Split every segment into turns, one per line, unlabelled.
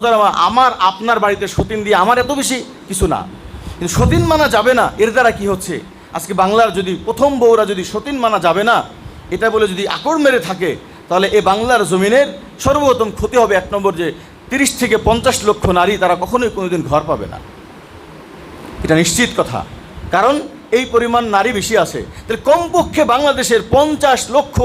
আমার, আপনার বাড়িতে সতীন দিয়ে আমার এত বেশি কিছু না। কিন্তু সতীন মানা যাবে না, এর দ্বারা কি হচ্ছে? আজকে বাংলার যদি প্রথম বউরা যদি সতীন মানা যাবে না, এটা বলে যদি আকড় মেরে থাকে, তাহলে এ বাংলার জমিনের সর্বপ্রথম ক্ষতি হবে এক নম্বর যে, তিরিশ থেকে পঞ্চাশ লক্ষ নারী তারা কখনোই কোনোদিন ঘর পাবে না। এটা নিশ্চিত কথা। কারণ এই পরিমাণ নারী বেশি আছে। তাহলে কমপক্ষে বাংলাদেশের পঞ্চাশ লক্ষ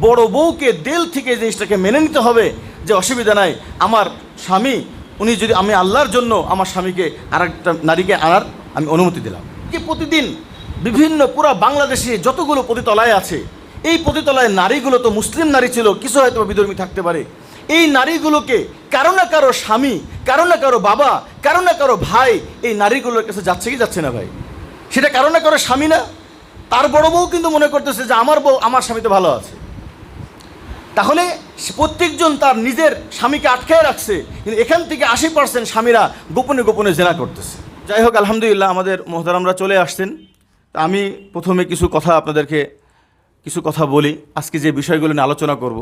বড় বউকে দেল থেকে জিনিসটাকে মেনে নিতে হবে যে অসুবিধা নাই, আমার স্বামী, উনি যদি আমি আল্লাহর জন্য আমার স্বামীকে আর একটা নারীকে আনার আমি অনুমতি দিলাম। কি প্রতিদিন বিভিন্ন পুরো বাংলাদেশে যতগুলো পতিতলায় আছে, এই পতিতলায় নারীগুলো তো মুসলিম নারী ছিল, কিছু হয়তো বিধর্মী থাকতে পারে। এই নারীগুলোকে কারও না কারও স্বামী, কারও না কারও বাবা, কারও না কারও ভাই এই নারীগুলোর কাছে যাচ্ছে কি যাচ্ছে না ভাই? সেটা কারও না কারও স্বামী না, তার বড় বউ কিন্তু মনে করতেছে যে আমার বউ, আমার স্বামী তো ভালো আছে। তাহলে প্রত্যেকজন তার নিজের স্বামীকে আটকায় রাখছে, কিন্তু এখান থেকে আশি পার্সেন্ট স্বামীরা গোপনে গোপনে জেনা করতেছে। যাই হোক, আলহামদুলিল্লাহ আমাদের মোহতারামরা চলে আসছেন। আমি প্রথমে কিছু কথা আপনাদেরকে কিছু কথা বলি। আজকে যে বিষয়গুলো নিয়ে আলোচনা করব,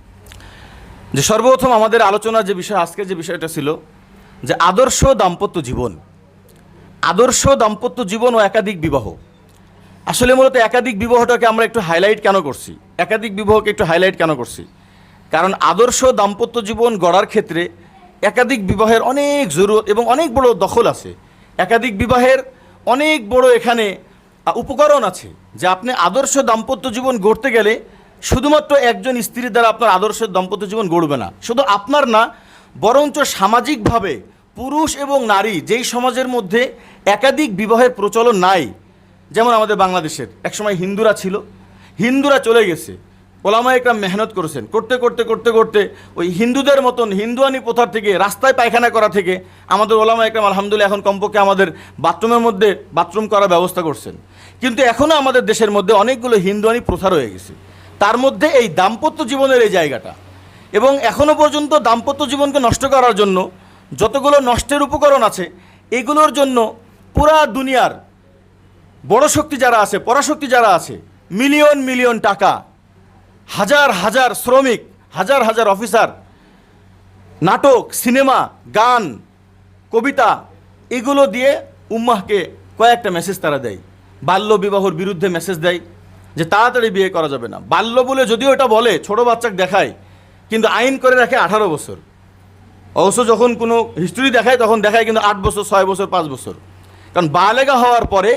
যে সর্বপ্রথম আমাদের আলোচনার যে বিষয় আজকে যে বিষয়টা ছিল, যে আদর্শ দাম্পত্য জীবন। আদর্শ দাম্পত্য জীবন ও একাধিক বিবাহ। আসলে মূলত একাধিক বিবাহটাকে আমরা একটু হাইলাইট কেন করছি? একাধিক বিবাহকে একটু হাইলাইট কেন করছি? কারণ আদর্শ দাম্পত্য জীবন গড়ার ক্ষেত্রে একাধিক বিবাহের অনেক জরুরত এবং অনেক বড় দখল আছে। একাধিক বিবাহের অনেক বড় এখানে উপকরণ আছে যে আপনি আদর্শ দাম্পত্য জীবন গড়তে গেলে শুধুমাত্র একজন স্ত্রীর দ্বারা আপনার আদর্শ দাম্পত্য জীবন গড়বে না। শুধু আপনার না, বরঞ্চ সামাজিকভাবে পুরুষ এবং নারী যেই সমাজের মধ্যে একাধিক বিবাহের প্রচলন নাই যেমন আমাদের বাংলাদেশের। একসময় হিন্দুরা ছিল। হিন্দুরা চলে গেছে। ওলামা একরাম মেহনত করেছেন। করতে করতে করতে করতে ওই হিন্দুদের মতন হিন্দুয়ানি প্রথার থেকে, রাস্তায় পায়খানা করা থেকে আমাদের ওলামা একরাম আলহামদুলিল্লাহ এখন কমপক্ষে আমাদের বাথরুমের মধ্যে বাথরুম করার ব্যবস্থা করছেন। কিন্তু এখনও আমাদের দেশের মধ্যে অনেকগুলো হিন্দুয়ানি প্রথা রয়ে গেছে। তার মধ্যে এই দাম্পত্য জীবনের এই জায়গাটা এবং এখনও পর্যন্ত দাম্পত্য জীবনকে নষ্ট করার জন্য যতগুলো নষ্টের উপকরণ আছে, এগুলোর জন্য পুরা দুনিয়ার বড় শক্তি যারা আছে, পরাশক্তি যারা আছে, মিলিয়ন মিলিয়ন টাকা, হাজার হাজার শ্রমিক, হাজার হাজার অফিসার, নাটক, সিনেমা, গান, কবিতা, এগুলো দিয়ে উম্মাহকে কয়েকটা মেসেজ তারা দেয়। বাল্য বিবাহর বিরুদ্ধে মেসেজ দেয় যে তাড়াতাড়ি বিয়ে করা যাবে না। বাল্য বলে যদিও এটা বলে, ছোট বাচ্চাকে দেখায়, কিন্তু আইন করে রাখে আঠারো বছর। অবশ্য যখন কোনো হিস্ট্রি দেখায়, তখন দেখায় কিন্তু আট বছর, ছয় বছর, পাঁচ বছর। কারণ বালেগা হওয়ার পরে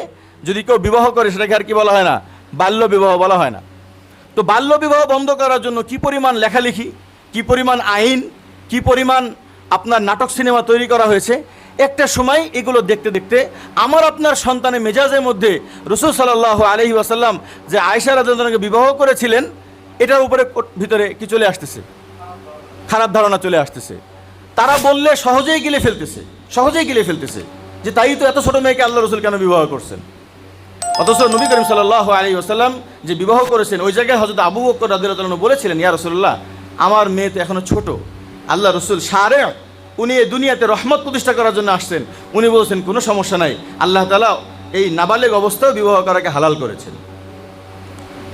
যদি কেউ বিবাহ করে, সেটাকে আর কি বলা হয় না? বাল্য বিবাহ বলা হয় না। তো বাল্য বিবাহ বন্ধ করার জন্য কি পরিমাণ লেখালেখি, কি পরিমাণ আইন, কি পরিমাণ আপনার নাটক সিনেমা তৈরি করা হয়েছে? একটা সময় এগুলো দেখতে দেখতে আমার আপনার সন্তানের মেজাজের মধ্যে রসুল সাল্লাহ আলহি ওয়াসাল্লাম যে আয়সা রাজকে বিবাহ করেছিলেন, এটার উপরে ভিতরে কি চলে আসতেছে? খারাপ ধারণা চলে আসতেছে। তারা বললে সহজেই গিলে ফেলতেছে, সহজেই গিলে ফেলতেছে যে তাই তো এত ছোট মেয়েকে আল্লাহ রসুল কেন বিবাহ করছেন? অথচ নবী করিম সাল্লাহ আলী ওসাল্লাম যে বিবাহ করেছেন, ওই জায়গায় হজরত আবু বকর রাদিল্লাহ বলেছিলেন, ইয়া রসুল্লাহ আমার মেয়ে তো এখনও ছোট। আল্লাহ রসুল সারে, উনি এই দুনিয়াতে রহমত প্রতিষ্ঠা করার জন্য আসছেন। উনি বলছেন, কোনো সমস্যা নাই। আল্লাহ তালা এই নাবালেগ অবস্থাও বিবাহ করাকে হালাল করেছেন।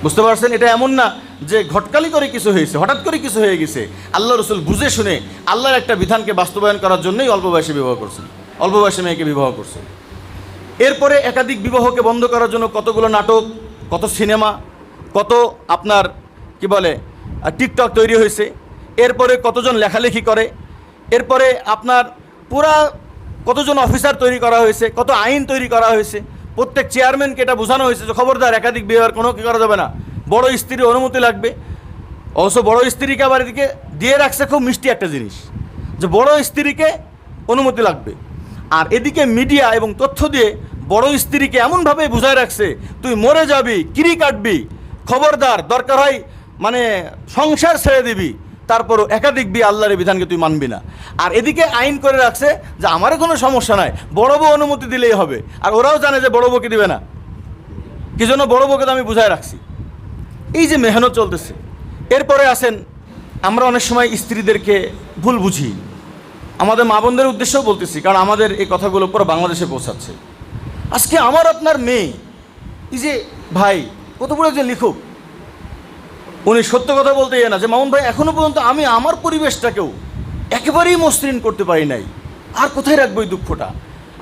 বুঝতে পারছেন? এটা এমন না যে ঘটকালি করে কিছু হয়েছে, হঠাৎ করে কিছু হয়ে গেছে। আল্লাহ রসুল বুঝে শুনে আল্লাহর একটা বিধানকে বাস্তবায়ন করার জন্যই অল্প বয়সে বিবাহ করছেন। অল্প বয়সে মেয়েকে বিবাহ করছেন। এরপরে একাধিক বিবাহকে বন্ধ করার জন্য কতগুলো নাটক, কত সিনেমা, কত আপনার, কি বলে টিকটক তৈরি হয়েছে, এরপরে কতজন লেখালেখি করে, এরপরে আপনার পুরা কতজন অফিসার তৈরি করা হয়েছে, কত আইন তৈরি করা হয়েছে, প্রত্যেক চেয়ারম্যানকে এটা বোঝানো হয়েছে যে খবরদার, একাধিক বিবাহের কোনো কি করা যাবে না। বড় স্ত্রীর অনুমতি লাগবে। অবশ্য বড় স্ত্রীকে আবার এদিকে দিয়ে রাখছে খুব মিষ্টি একটা জিনিস, যে বড় স্ত্রীকে অনুমতি লাগবে। আর এদিকে মিডিয়া এবং তথ্য দিয়ে বড় স্ত্রীকে এমনভাবে বুঝায় রাখছে, তুই মরে যাবি, কিরি কাটবি, খবরদার, দরকার হয় মানে সংসার ছেড়ে দিবি, তারপরও একাধিক বিয়ে আল্লাহর এই বিধানকে তুই মানবি না। আর এদিকে আইন করে রাখছে যে আমারও কোনো সমস্যা নাই, বড় বউ অনুমতি দিলেই হবে। আর ওরাও জানে যে বড় বউকে দিবে না। কি জন্য বড় বউকে তো আমি বুঝায় রাখছি? এই যে মেহনত চলতেছে। এরপরে আসেন, আমরা অনেক সময় স্ত্রীদেরকে ভুল বুঝি। আমাদের মা বোনদের উদ্দেশ্যেও বলতেছি, কারণ আমাদের এই কথাগুলো পুরো বাংলাদেশে পৌঁছাচ্ছে। আজকে আমার আপনার মেয়ে, এই যে ভাই, কত বড় একজন লিখুক, উনি সত্য কথা বলতে না, যে মামুন ভাই, এখনও পর্যন্ত আমি আমার পরিবেশটাকেও একেবারেই মসৃণ করতে পারি নাই। আর কোথায় রাখব এই দুঃখটা?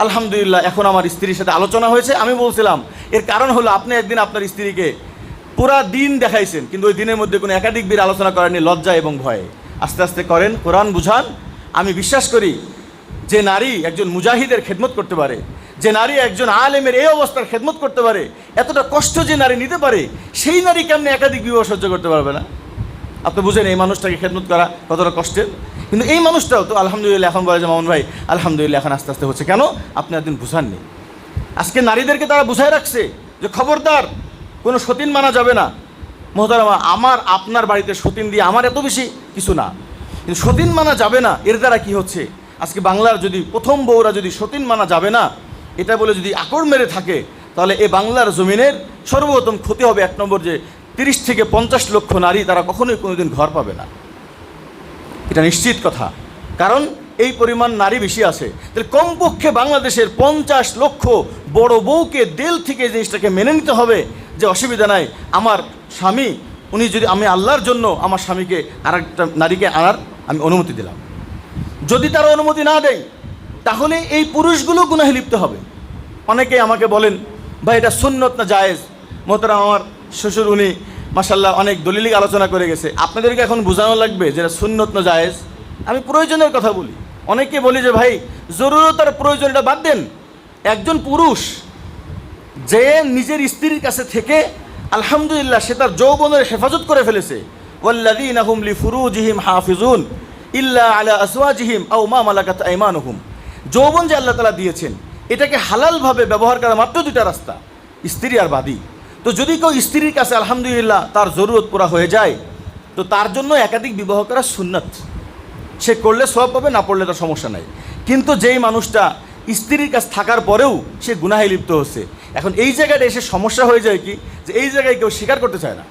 আলহামদুলিল্লাহ, এখন আমার স্ত্রীর সাথে আলোচনা হয়েছে। আমি বলছিলাম, এর কারণ হলো আপনি একদিন আপনার স্ত্রীকে পুরা দিন দেখাইছেন, কিন্তু ওই দিনের মধ্যে কোনো একাধিক বীর আলোচনা করেননি লজ্জা এবং ভয়ে। আস্তে আস্তে করেন, কোরআন বুঝান। আমি বিশ্বাস করি, যে নারী একজন মুজাহিদের খেদমত করতে পারে যে নারী একজন আলেমের এই অবস্থার খেদমত করতে পারে, এতটা কষ্ট যে নারী নিতে পারে, সেই নারী কেমনি একাধিক বিবাহ সহ্য করতে পারবে না? আপনি বুঝেন, এই মানুষটাকে খেদমত করা কতটা কষ্টের? কিন্তু এই মানুষটাও তো, আলহামদুলিল্লাহ, এখন বলে যে, মামুন ভাই, আলহামদুলিল্লাহ, এখন আস্তে আস্তে হচ্ছে। কেন? আপনি একদিন বুঝাননি। আজকে নারীদেরকে তারা বুঝায় রাখছে যে, খবরদার, কোনো সতীন মানা যাবে না। মোহতারামা, আমার, আপনার বাড়িতে সতীন দিয়ে আমার এত বেশি কিছু না। কিন্তু সতীন মানা যাবে না, এর দ্বারা কি হচ্ছে? আজকে বাংলার যদি প্রথম বউরা যদি সতীন মানা যাবে না এটা বলে যদি আকড় মেরে থাকে, তাহলে এ বাংলার জমিনের সর্বপ্রথম ক্ষতি হবে এক নম্বর যে তিরিশ থেকে পঞ্চাশ লক্ষ নারী তারা কখনোই কোনোদিন ঘর পাবে না। এটা নিশ্চিত কথা। কারণ এই পরিমাণ নারী বেশি আছে। তাহলে কমপক্ষে বাংলাদেশের পঞ্চাশ লক্ষ বড় বউকে দেল থেকে জিনিসটাকে মেনে নিতে হবে যে অসুবিধা নাই। আমার স্বামী, উনি যদি আমি আল্লাহর জন্য আমার স্বামীকে আর একটা নারীকে আনার আমি অনুমতি দিলাম। যদি তারা অনুমতি না দেয় তাহলে এই পুরুষগুলো গুনাহে লিপ্ত হবে। অনেকে আমাকে বলেন, ভাই, এটা সুন্নত না জায়েজ? মোহতারাম আমার শ্বশুর, উনি মাসাল্লাহ অনেক দলিলিক আলোচনা করে গেছে। আপনাদেরকে এখন বোঝানো লাগবে যে এটা সুন্নত না জায়েজ? আমি প্রয়োজনের কথা বলি। অনেকে বলি যে, ভাই জরুরতার প্রয়োজন এটা বাদ দেন। একজন পুরুষ যে নিজের স্ত্রীর কাছে থেকে আলহামদুলিল্লাহ সে তার যৌবনের হেফাজত করে ফেলেছে। ওয়াল্লাযীনা হুম লিফুরুজিহিম হাফিজুন ইল্লা আলা আসওয়াজিহিম আও মা মালাকাত আইমানুহুম। যৌবন যে আল্লাহ তালা দিয়েছেন, এটাকে হালালভাবে ব্যবহার করা মাত্র দুটা রাস্তা, স্ত্রী আর বাদী। তো যদি কেউ স্ত্রীর কাছে আলহামদুলিল্লাহ তার জরুরত পুরা হয়ে যায়, তো তার জন্য একাধিক বিবাহ করা সুন্নাত। সে করলে সব পাবে, না পড়লে তার সমস্যা নাই। কিন্তু যেই মানুষটা স্ত্রীর কাছে থাকার পরেও সে গুনাহে লিপ্ত হচ্ছে, এখন এই জায়গাটা এসে সমস্যা হয়ে যায় কি? যে এই জায়গায় কেউ স্বীকার করতে চায় না।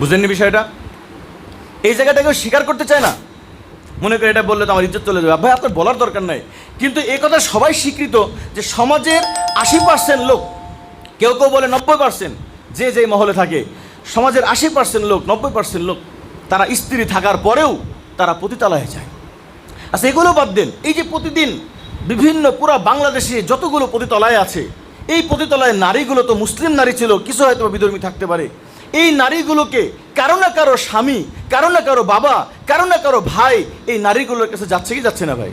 বুঝলেননি বিষয়টা? এই জায়গাটা কেউ স্বীকার করতে চায় না? মনে করে এটা বললে তো আমার ইজ্জত চলে যাবে। ভাই, আপনার বলার দরকার নাই। কিন্তু এই কথা সবাই স্বীকৃত যে সমাজের আশি পার্সেন্ট লোক, কেউ কেউ বলে নব্বই পার্সেন্ট যে যে মহলে থাকে, সমাজের আশি পার্সেন্ট লোক, নব্বই পার্সেন্ট লোক, তারা স্ত্রী থাকার পরেও তারা পতিতালয়ে যায়। আচ্ছা এগুলো বাদ দেন। এই যে প্রতিদিন বিভিন্ন পুরা বাংলাদেশে যতগুলো পতিতলায় আছে, এই পতিতলায় নারীগুলো তো মুসলিম নারী ছিল, কিছু হয়তো বিধর্মী থাকতে পারে। এই নারীগুলোকে কারও না কারও স্বামী, কারও না কারও বাবা, কারও না কারও ভাই এই নারীগুলোর কাছে যাচ্ছে কি যাচ্ছে না ভাই?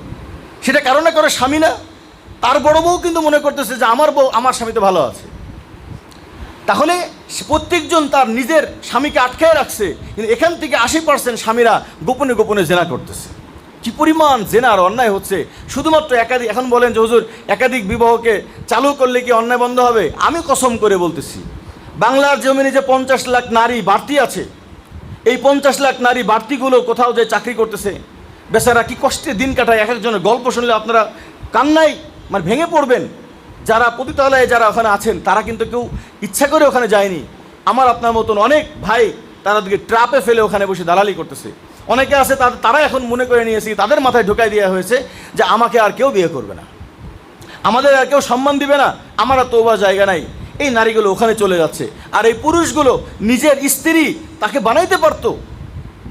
সেটা কারও না কারও স্বামী না, তার বড় বউ কিন্তু মনে করতেছে যে আমার বউ, আমার স্বামী তো ভালো আছে। তাহলে প্রত্যেকজন তার নিজের স্বামীকে আটকায় রাখছে, কিন্তু এখান থেকে আশি পার্সেন্ট স্বামীরা গোপনে গোপনে জেনা করতেছে। কি পরিমাণ জেনার অন্যায় হচ্ছে? শুধুমাত্র একাধিক, এখন বলেন যে হুজুর, একাধিক বিবাহকে চালু করলে কি অন্যায় বন্ধ হবে? আমি কসম করে বলতেছি। বাংলার জমিনে যে পঞ্চাশ লাখ নারী বাড়তি আছে, এই পঞ্চাশ লাখ নারী বাড়তিগুলো কোথাও যে চাকরি করতেছে, বেচারা কি কষ্টে দিন কাটায়? এক একজনের গল্প শুনলে আপনারা কান্নাই মানে ভেঙে পড়বেন। যারা পতিতালয়ে যারা ওখানে আছেন, তারা কিন্তু কেউ ইচ্ছা করে ওখানে যায়নি। আমার আপনার মতন অনেক ভাই তাদেরকে ট্রাপে ফেলে ওখানে বসে দালালি করতেছে। অনেকে আছে তারা এখন মনে করে নিয়েছে তাদের মাথায় ঢোকাই দেওয়া হয়েছে যে আমাকে আর কেউ বিয়ে করবে না। আমাদের আর কেউ সম্মান দিবে না। আমার আর তোবা জায়গা নাই। এই নারীগুলো ওখানে চলে যাচ্ছে। আর এই পুরুষগুলো নিজের স্ত্রী তাকে বানাইতে পারতো।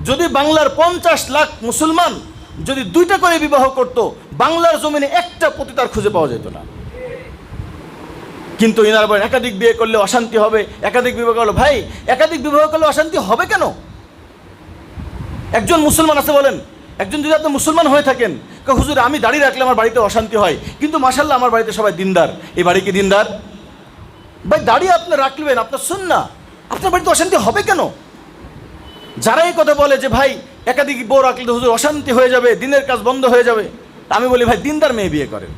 যদি বাংলার পঞ্চাশ লাখ মুসলমান যদি দুইটা করে বিবাহ করত, বাংলার জমিনে একটা পতিতার খুঁজে পাওয়া যেত না। কিন্তু ইনার বলেন, একাধিক বিয়ে করলে অশান্তি হবে, একাধিক বিবাহ করলে, ভাই, একাধিক বিবাহ করলে অশান্তি হবে কেন? একজন মুসলমান আছে বলেন, একজন যদি আপনি মুসলমান হয়ে থাকেন হুজুর, আমি দাঁড়িয়ে রাখলে আমার বাড়িতে অশান্তি হয়। কিন্তু মাসাল্লাহ আমার বাড়িতে সবাই দিনদার। এই বাড়ি কি দিনদার? ভাই, দাঁড়িয়ে আপনি রাখলেন, আপনার শুন না আপনার বাড়িতে অশান্তি হবে কেন? যারা এই কথা বলে যে, ভাই, একাধিক বউ রাখলে হুজুর অশান্তি হয়ে যাবে, দিনের কাজ বন্ধ হয়ে যাবে। আমি বলি, ভাই, দিনদার মেয়ে বিয়ে করেন।